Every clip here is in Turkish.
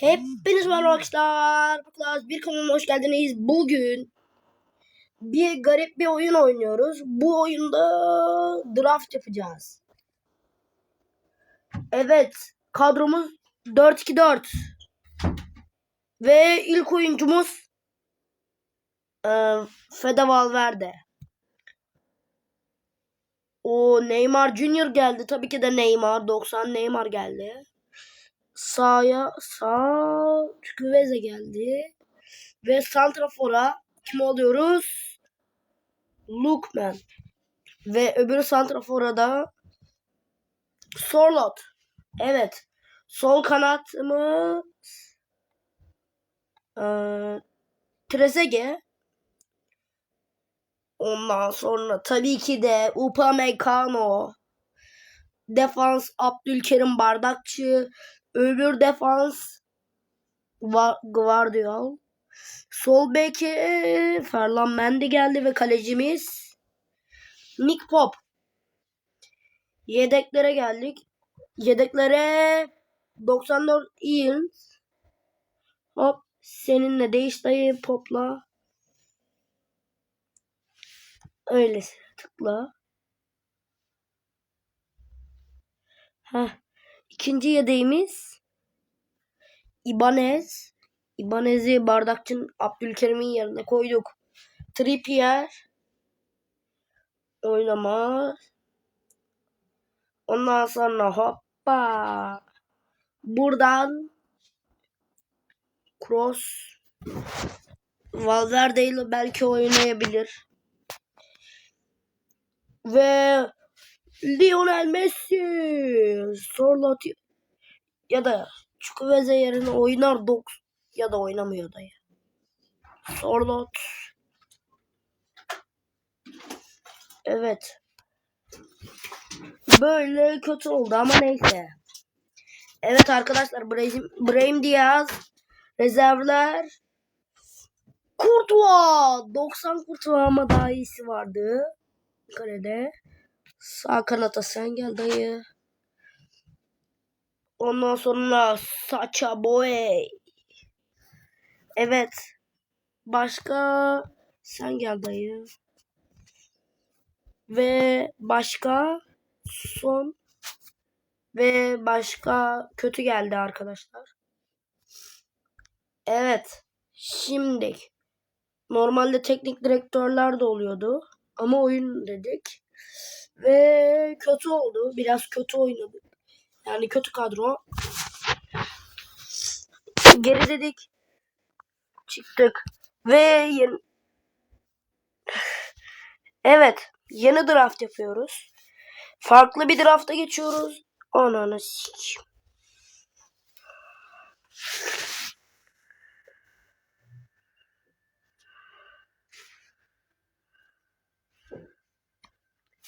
Hepiniz merhaba arkadaşlar. Arkadaşlar bir kanalıma hoş geldiniz. Bugün bir garip bir oyun oynuyoruz. Bu oyunda draft yapacağız. Evet. Kadromuz 4-2-4. Ve ilk oyuncumuz e, Fede Valverde. O Neymar Junior geldi. Tabii ki de Neymar. 90 Neymar geldi. Sağya sağ Güveze geldi. Ve Santrafor'a kim oluyoruz? Lukman. Ve öbür Santrafor'a da Sorlot. Evet. Sol kanat mı? Ee, Trezeguet. Ondan sonra tabii ki de Upamecano. Defans Abdülkerim Bardakçı. Öbür defans Guardiol. Sol beke Ferland Mendy geldi ve kalecimiz Nick Pop. Yedeklere geldik. Yedeklere 94 Ian. Hop seninle değiş dayı Pop'la. Öyle tıkla. Heh. İkinci yedeğimiz Ibanez. Ibanez'i bardakçın Abdülkerim'in yerine koyduk. Trippier oynamaz. Ondan sonra hoppa. Buradan Cross Valverde ile belki oynayabilir. Ve Lionel Messi Sorlot ya da Chukwueze yerine oynar Dox ya da oynamıyor da ya. Sorlot Evet. Böyle kötü oldu ama neyse. Evet arkadaşlar Brahim, Brahim Diaz rezervler Kurtuğa 90 Kurtuğa ama daha iyisi vardı kalede. Sağ kanata sen gel dayı. Ondan sonra Saça Boy. Evet. Başka sen gel dayı. Ve başka son ve başka kötü geldi arkadaşlar. Evet. Şimdi normalde teknik direktörler de oluyordu ama oyun dedik. Ve kötü oldu. Biraz kötü oynadık. Yani kötü kadro. Geri dedik. Çıktık. Ve yeni... Evet. Yeni draft yapıyoruz. Farklı bir drafta geçiyoruz. Ananı sik.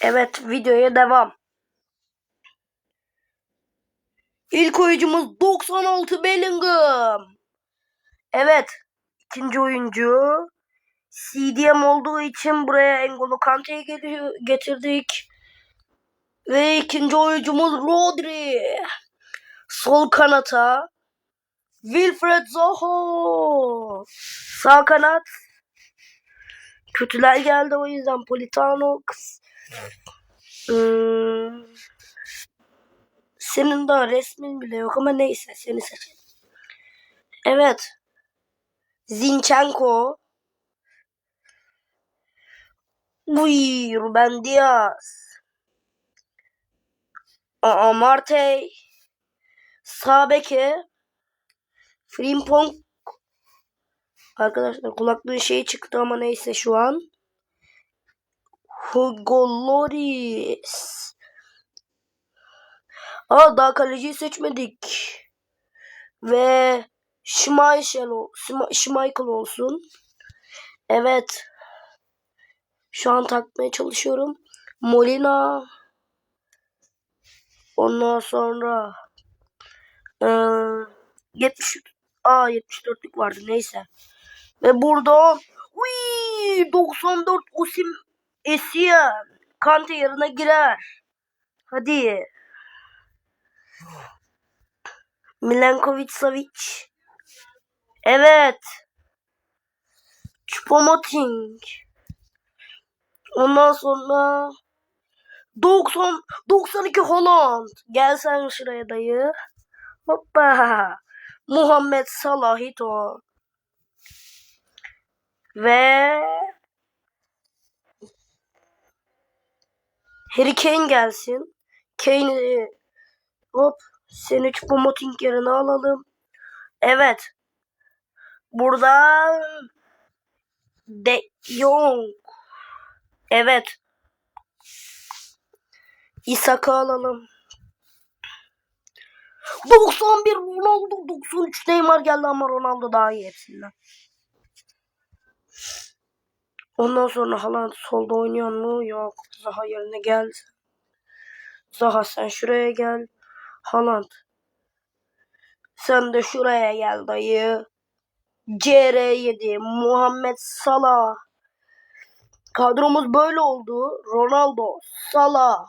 Evet videoya devam. İlk oyuncumuz 96 Bellingham. Evet. ikinci oyuncu CDM olduğu için buraya N'Golo Kante'yi getirdik. Ve ikinci oyuncumuz Rodri. Sol kanata Wilfred Zaha. Sağ kanat kötüler geldi o yüzden Politano kız. Hmm. Senin daha resmin bile yok ama neyse seni seçelim. Evet. Zinchenko. Uy, Ruben Diaz. Aa, Martey. Sağ beke. Frimpong. Arkadaşlar kulaklığın şeyi çıktı ama neyse şu an. Hugo Lloris. Aa daha kaleciyi seçmedik. Ve Schmeichel, Schmeichel olsun. Evet. Şu an takmaya çalışıyorum. Molina. Ondan sonra eee 70 Aa 74'lük vardı neyse. Ve burada uy 94 Osim Esiyen Kante yerine girer. Hadi. Milenkovic Savic Evet. Chupomoting. Ondan sonra 90 92 Holland. Gel sen şuraya dayı. Hoppa. Muhammed Salah Hito. Ve Harry Kane gelsin. Kane'i hop seni Chupomoting yerine alalım. Evet. Burada De Jong. Evet. İshak'ı alalım. 91 Ronaldo 93 Neymar geldi ama Ronaldo daha iyi hepsinden. Ondan sonra Haaland solda oynuyor mu? Yok. Zaha yerine gel. Zaha sen şuraya gel. Haaland. Sen de şuraya gel dayı. CR7 Muhammed Salah. Kadromuz böyle oldu. Ronaldo, Salah,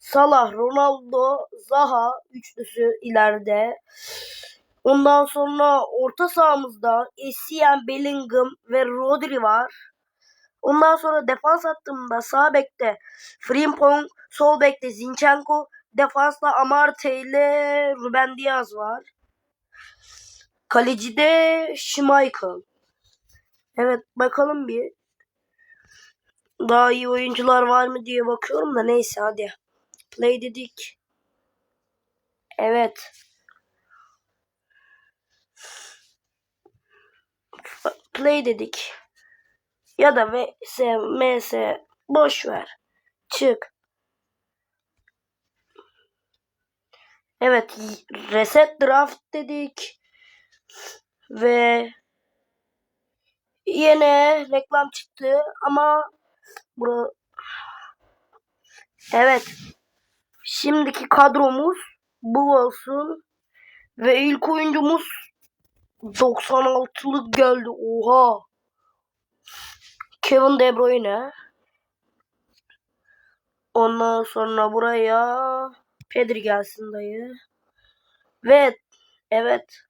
Salah, Ronaldo, Zaha üçlüsü ileride. Ondan sonra orta sahamızda Essien, Bellingham ve Rodri var. Ondan sonra defans hattımda sağ bekte Frimpong, sol bekte Zinchenko, defansta Amarte ile Ruben Diaz var. Kalecide Schmeichel. Evet bakalım bir. Daha iyi oyuncular var mı diye bakıyorum da neyse hadi. Play dedik. Evet. Play dedik. Ya da vs ms boş ver. Çık. Evet reset draft dedik. Ve yine reklam çıktı ama bura Evet. Şimdiki kadromuz bu olsun. Ve ilk oyuncumuz 96'lık geldi. Oha. Kevin De Bruyne. Ondan sonra buraya Pedri gelsin dayı. Ve evet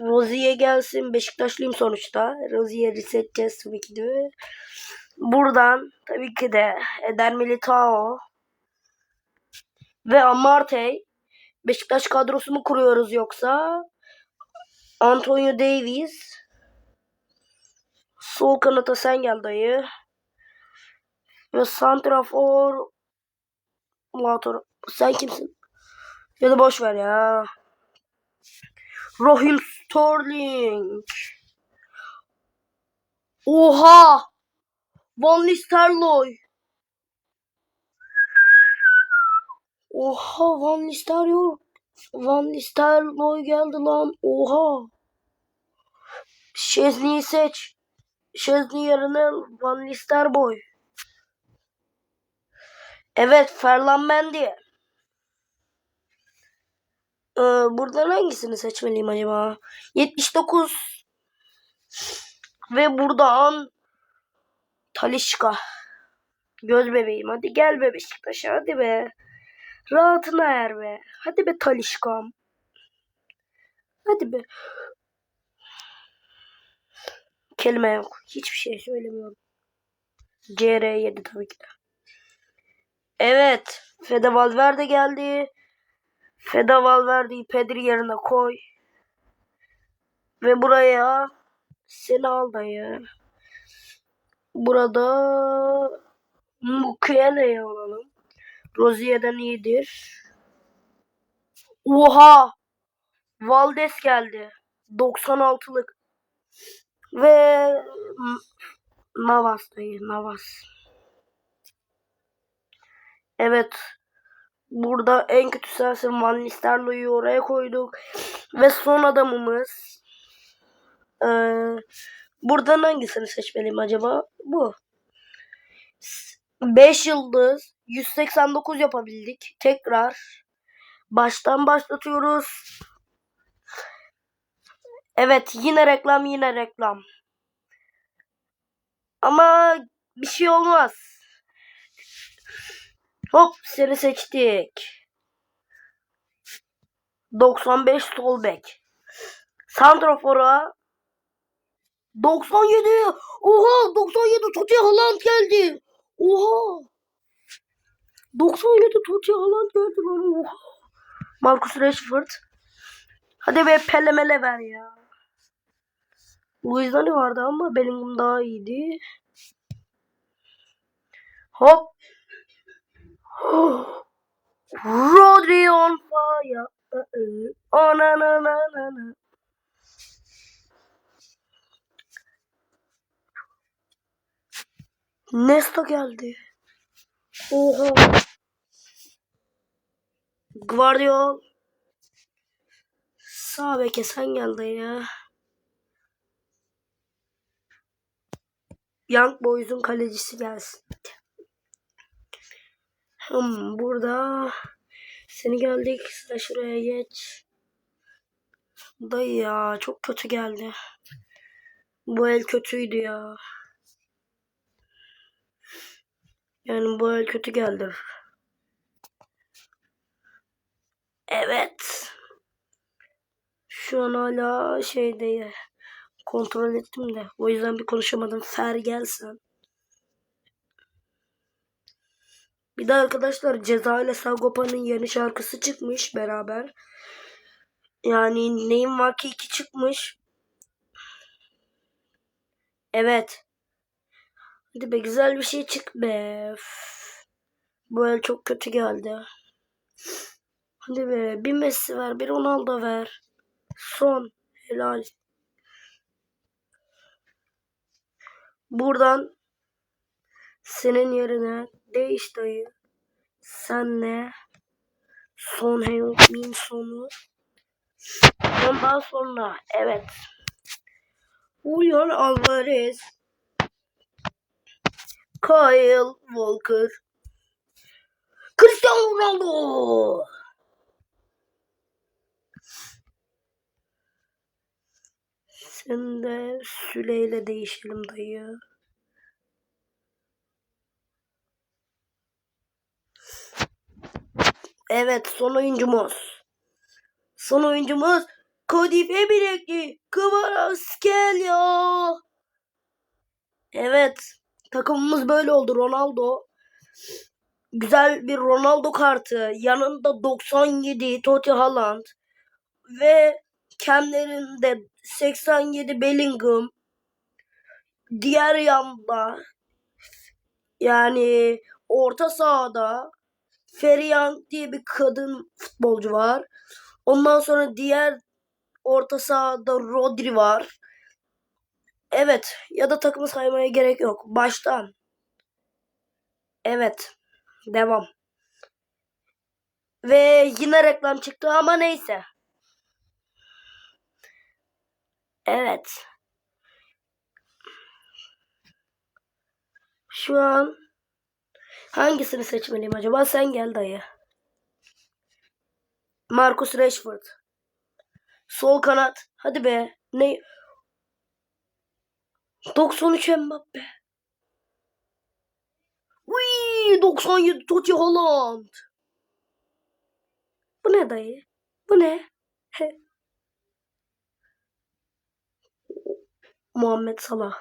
Rozier gelsin. Beşiktaşlıyım sonuçta. Rozier'i seçeceğiz tabii ki de. Buradan tabii ki de Eder Militao ve Amarte Beşiktaş kadrosu mu kuruyoruz yoksa Antonio Davies Sol kanata sen gel dayı. Ve Santrafor Lautaro. Sen kimsin? Ya da boş ver ya. Raheem Sterling. Oha! Van Nistelrooy. Oha Van Nistelrooy. Van Nistelrooy geldi lan. Oha. Şezni'yi seç. Şezni yerine Van Nistelrooy. Evet Ferland Mendy. Ee, buradan hangisini seçmeliyim acaba? 79 ve buradan Talişka. Göz bebeğim hadi gel be Beşiktaş'a hadi be. Rahatına er be. Hadi be Talişkam. Hadi be. Kelime yok. Hiçbir şey söylemiyorum. CR7 tabii ki de. Evet. Fede Valverde geldi. Fede Valverde'yi Pedri yerine koy. Ve buraya seni al dayı. Burada Mukele'yi alalım. Rozier'den iyidir. Oha! Valdes geldi. 96'lık. Ve Navas dayı Navas. Evet. Burada en kötü sensin Van Nistelrooy'u oraya koyduk. Ve son adamımız. Ee, buradan hangisini seçmeliyim acaba? Bu. 5 yıldız 189 yapabildik. Tekrar baştan başlatıyoruz. Evet yine reklam yine reklam. Ama bir şey olmaz. Hop seni seçtik. 95 sol bek. Santrafor'a 97. Oha 97 Totti Haaland geldi. Oha. 97 Totti Haaland geldi lan. Oha. Marcus Rashford. Hadi be pelemele ver ya. Luis Dani vardı ama Bellingham daha iyiydi. Hop. Rodri on fire. Uh-uh. Oh. Nesta geldi. Oha. Guardiol. Sağ beke sen geldin ya. Young Boys'un kalecisi gelsin. Hmm, burada seni geldik. Sen şuraya geç. Dayı ya çok kötü geldi. Bu el kötüydü ya. Yani bu el kötü geldi. Evet. Şu an hala şeyde kontrol ettim de. O yüzden bir konuşamadım. Fer gelsen. Bir de arkadaşlar Ceza ile Sagopa'nın yeni şarkısı çıkmış beraber. Yani Neyim Var ki 2 çıkmış. Evet. Hadi be güzel bir şey çık be. Bu el çok kötü geldi. Hadi be bir Messi ver bir Ronaldo ver. Son. Helal. Buradan senin yerine değiş dayı. Senle Son Heung-min sonu. Ondan sonra evet. Julian Alvarez. Kyle Walker. Cristiano Ronaldo. Sen de Süleyle değişelim dayı. Evet son oyuncumuz. Son oyuncumuz Kodife bilekli Kvaratskhelia. Evet takımımız böyle oldu Ronaldo. Güzel bir Ronaldo kartı. Yanında 97 Totti Haaland. Ve kendilerinde 87 Bellingham. Diğer yanda yani orta sahada Ferian diye bir kadın futbolcu var. Ondan sonra diğer orta sahada Rodri var. Evet ya da takımı saymaya gerek yok. Baştan. Evet. Devam. Ve yine reklam çıktı ama neyse. Evet. Şu an hangisini seçmeliyim acaba? Sen gel dayı. Marcus Rashford. Sol kanat. Hadi be. Ne? 93 Mbappe. Uy, 97 Totti Haaland. Bu ne dayı? Bu ne? Muhammed Salah.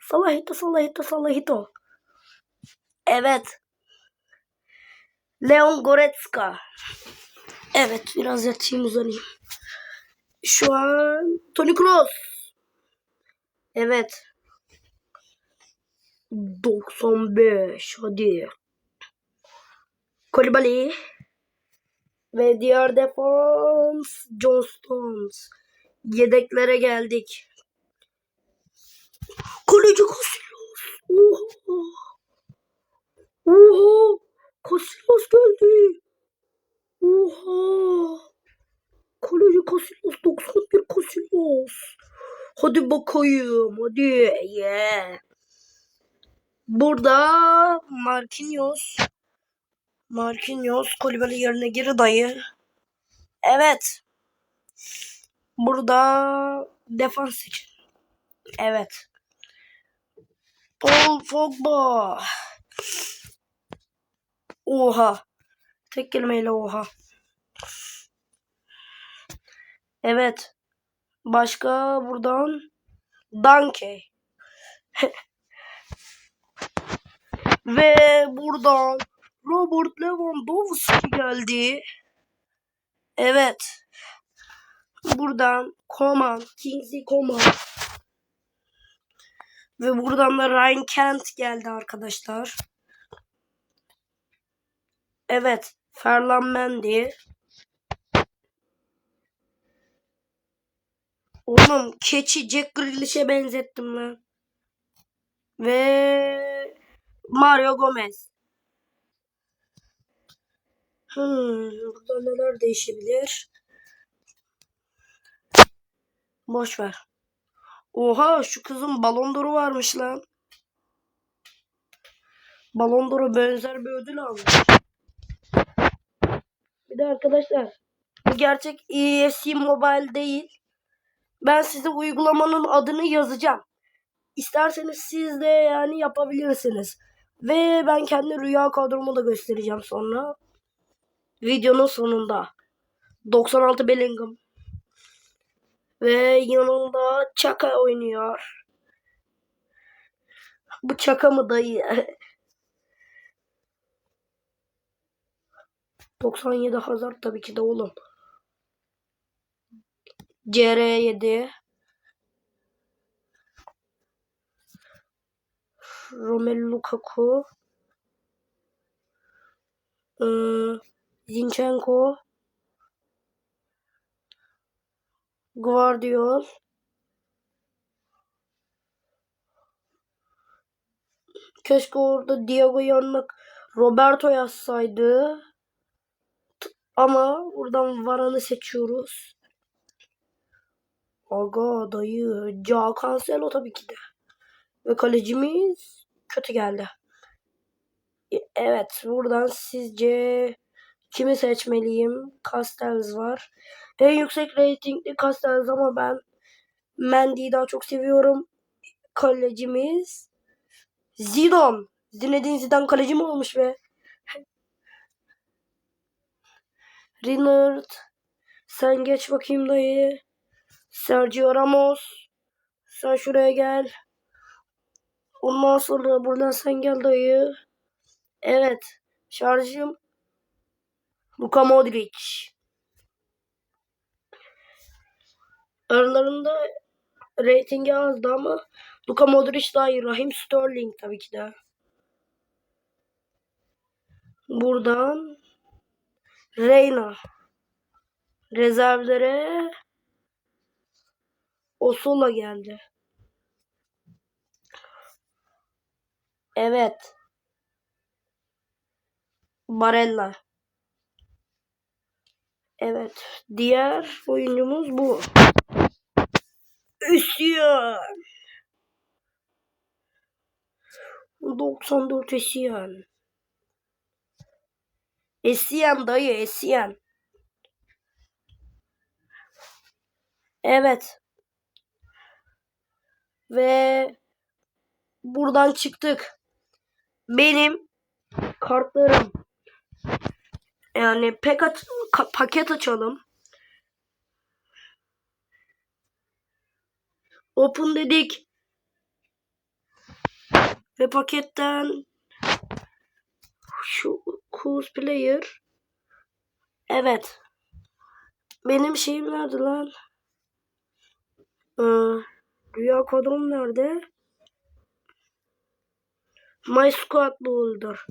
Salahito, Salahito, Salahito. Evet. Leon Goretzka. Evet, biraz yatayım uzanayım. Şu an Toni Kroos. Evet. 95 hadi. Kolibali. Ve diğer defans John Stones. Yedeklere geldik. Kaleci Casillas. Oha. Oha. Casillas geldi. Oha. Kaleci Casillas 91 Casillas. Hadi bakayım. Hadi. Yeah. Burada Marquinhos. Marquinhos Kolibali yerine geri dayı. Evet. Burada defans için. Evet. Paul Pogba. Oha. Tek kelimeyle oha. Evet. Başka buradan Danke. Ve buradan Robert Lewandowski geldi. Evet. Buradan Coman, Kingsley Coman. Ve buradan da Ryan Kent geldi arkadaşlar. Evet. Ferland Mendy. Oğlum keçi Jack Grealish'e benzettim lan. Ve Mario Gomez. Hmm, burada neler değişebilir? Boş ver. Oha şu kızın balon d'Or'u varmış lan. Balon d'Or'a benzer bir ödül almış. Bir de arkadaşlar bu gerçek ESC Mobile değil. Ben size uygulamanın adını yazacağım. İsterseniz siz de yani yapabilirsiniz. Ve ben kendi rüya kadromu da göstereceğim sonra. Videonun sonunda. 96 Bellingham. Ve yanında Çaka oynuyor. Bu Çaka mı dayı? 97 Hazard tabii ki de oğlum. CR7 Romelu Lukaku ee, Zinchenko Guardiol Keşke orada Diego yanına Roberto yazsaydı. Ama buradan Varan'ı seçiyoruz. Aga dayı. Ca Cancelo tabii ki de. Ve kalecimiz kötü geldi. E- Evet buradan sizce kimi seçmeliyim? Castells var. En yüksek reytingli Castells ama ben Mendy'yi daha çok seviyorum. Kalecimiz Zidane. Zinedine Zidane kaleci mi olmuş be? Rinard. Sen geç bakayım dayı. Sergio Ramos. Sen şuraya gel. Ondan sonra buradan sen gel dayı. Evet. Şarjım. Luka Modric. Aralarında reytingi azdı ama Luka Modric daha iyi. Raheem Sterling tabii ki de. Buradan Reyna. Rezervlere Osola geldi. Evet. Barella. Evet. Diğer oyuncumuz bu. Üsyan. 94 Esyan. Esyan dayı Esyan. Evet. Ve buradan çıktık. Benim kartlarım. Yani pek ka- paket açalım. Open dedik. Ve paketten şu Cruise Player. Evet. Benim şeyim nerede lan? Ee, rüya kodum nerede? My Squad Builder.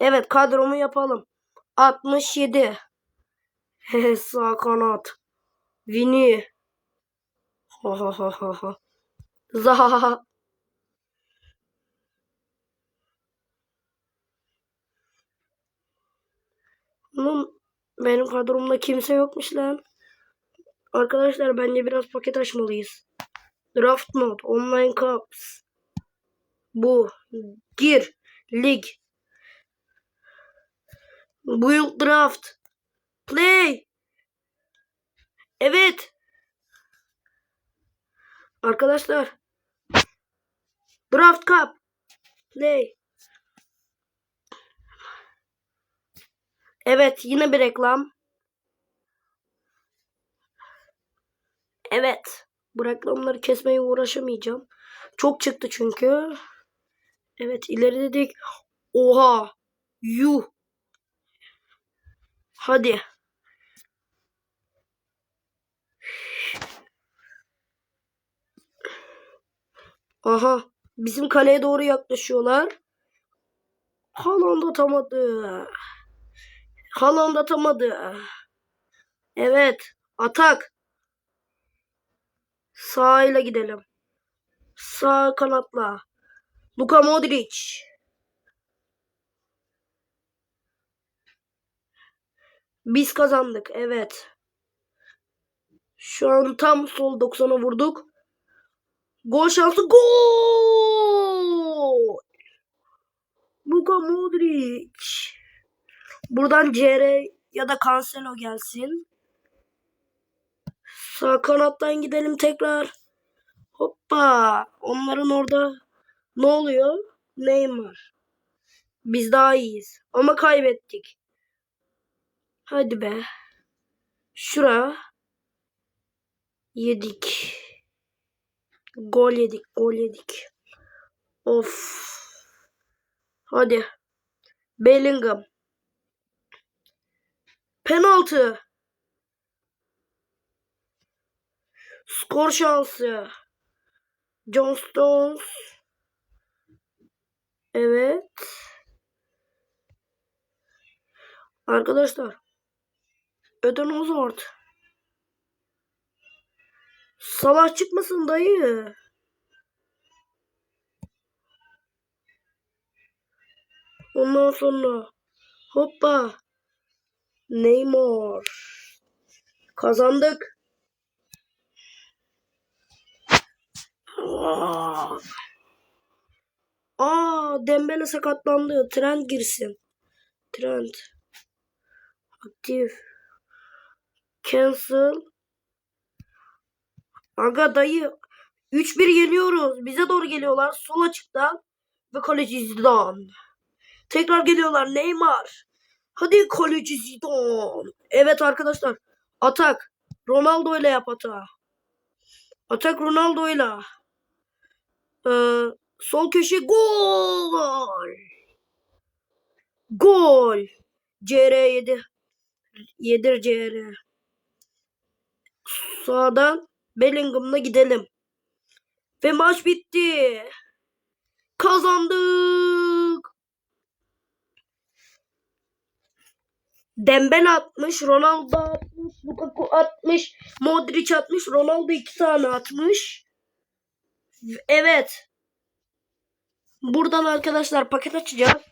Evet kadromu yapalım. 67. Sağ kanat. Vini. Ha ha ha ha ha. Zaha. Oğlum benim kadromda kimse yokmuş lan. Arkadaşlar bence biraz paket açmalıyız. Draft mode, online cups. Bu. Gir. Lig. Build draft. Play. Evet. Arkadaşlar. Draft cup. Play. Evet yine bir reklam. Evet. Bu reklamları kesmeye uğraşamayacağım. Çok çıktı çünkü. Evet ileri dedik. Oha. Yuh. Hadi. Aha. Bizim kaleye doğru yaklaşıyorlar. Haaland atamadı. Haaland atamadı. Evet. Atak. Sağ ile gidelim. Sağ kanatla. Luka Modric. Biz kazandık. Evet. Şu an tam sol 90'a vurduk. Gol şansı. Gol! Luka Modric. Buradan CR ya da Cancelo gelsin. Sağ kanattan gidelim tekrar. Hoppa. Onların orada ne oluyor? Neymar. Biz daha iyiyiz. Ama kaybettik. Hadi be. Şura. Yedik. Gol yedik. Gol yedik. Of. Hadi. Bellingham. Penaltı. Skor şansı. John Stones. Evet. Arkadaşlar. Eden Hazard. Salah çıkmasın dayı. Ondan sonra hoppa Neymar. Kazandık. Aa, Aa Dembele sakatlandı. Trent girsin. Trent. Aktif. Cancel. Aga dayı 3-1 yeniyoruz. Bize doğru geliyorlar. Sol açıktan. Ve kaleci Zidane. Tekrar geliyorlar. Neymar. Hadi kaleci Zidane. Evet arkadaşlar. Atak. Ronaldo ile yap atağı. Atak Ronaldo ile. Ee, sol köşe gol. Gol. CR yedi. Yedir CR. Sağdan Bellingham'la gidelim. Ve maç bitti. Kazandık. Dembele atmış, Ronaldo atmış, Lukaku atmış, Modric atmış, Ronaldo iki tane atmış. Evet. Buradan arkadaşlar paket açacağız.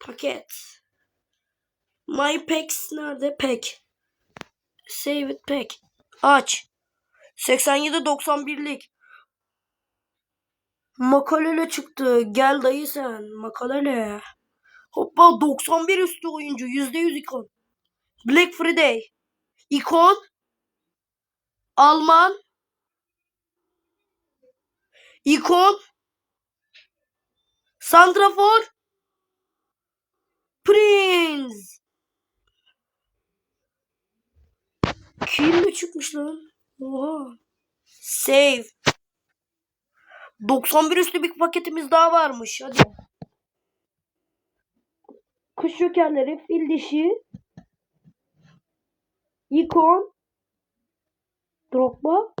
Paket. My packs nerede? Pack. Save it pack. Aç. 87-91'lik. Makalele çıktı. Gel dayı sen. Makalele. Hoppa 91 üstü oyuncu. %100 ikon. Black Friday. İkon. Alman. İkon. Santrafor. Prince. Kim mi çıkmış lan? Oha. Save. 91 üstü bir paketimiz daha varmış. Hadi. Kuş jokerleri, fil dişi, ikon, Drogba,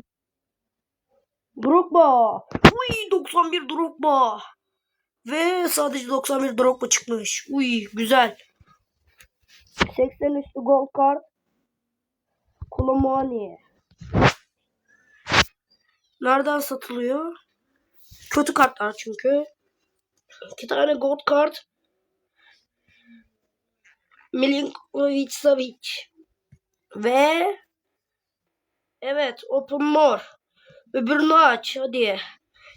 Drogba. Uy 91 Drogba. Ve sadece 91 Drogba çıkmış. Uy güzel. 80 üstü gold kart. Kolomani. Nereden satılıyor? Kötü kartlar çünkü. İki tane gold kart. Milinkovic Savic. Ve evet Open More. Öbürünü aç hadi.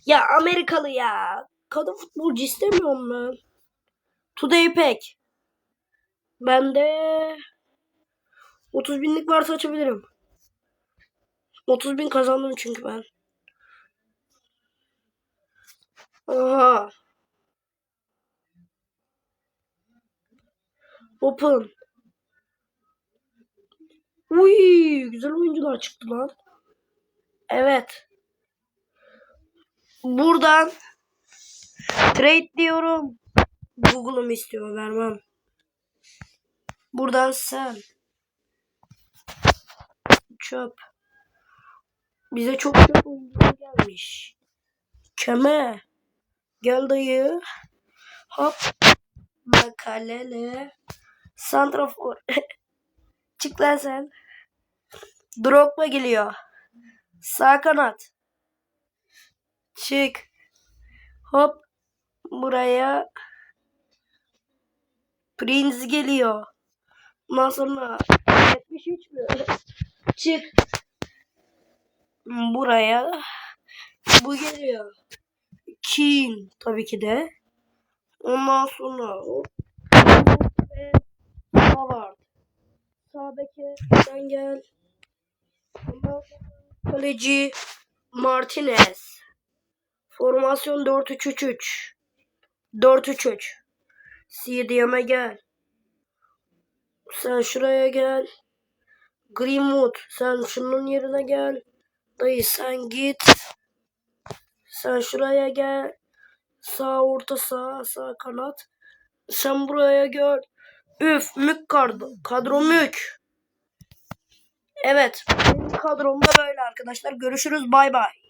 Ya Amerikalı ya. Kadın futbolcu istemiyorum ben. Today Pack. Bende 30 binlik varsa açabilirim. 30 bin kazandım çünkü ben. Aha. Open. Uy, güzel oyuncular çıktı lan. Evet. Buradan trade diyorum. Google'ım istiyor vermem. Buradan sen. Çöp. Bize çok çok oyuncular gelmiş. Keme. Gel dayı. Hop. Makalele. Santrafor. Çık lan sen. Drogba geliyor. Sağ kanat. Çık. Hop. Buraya. Prince geliyor. Ondan sonra 73 mü? Çık. Buraya. Bu geliyor. King tabii ki de. Ondan sonra hop. Ve Howard. Sağdaki sen gel. Ondan sonra kaleci Martinez. Formasyon 4-3-3-3. 4-3-3. CDM'e gel. Sen şuraya gel. Greenwood sen şunun yerine gel. Dayı sen git. Sen şuraya gel. Sağ orta sağ sağ kanat. Sen buraya gel. Üf mük kadro. Kadro mük. Evet. Benim kadrom da böyle arkadaşlar. Görüşürüz bay bay.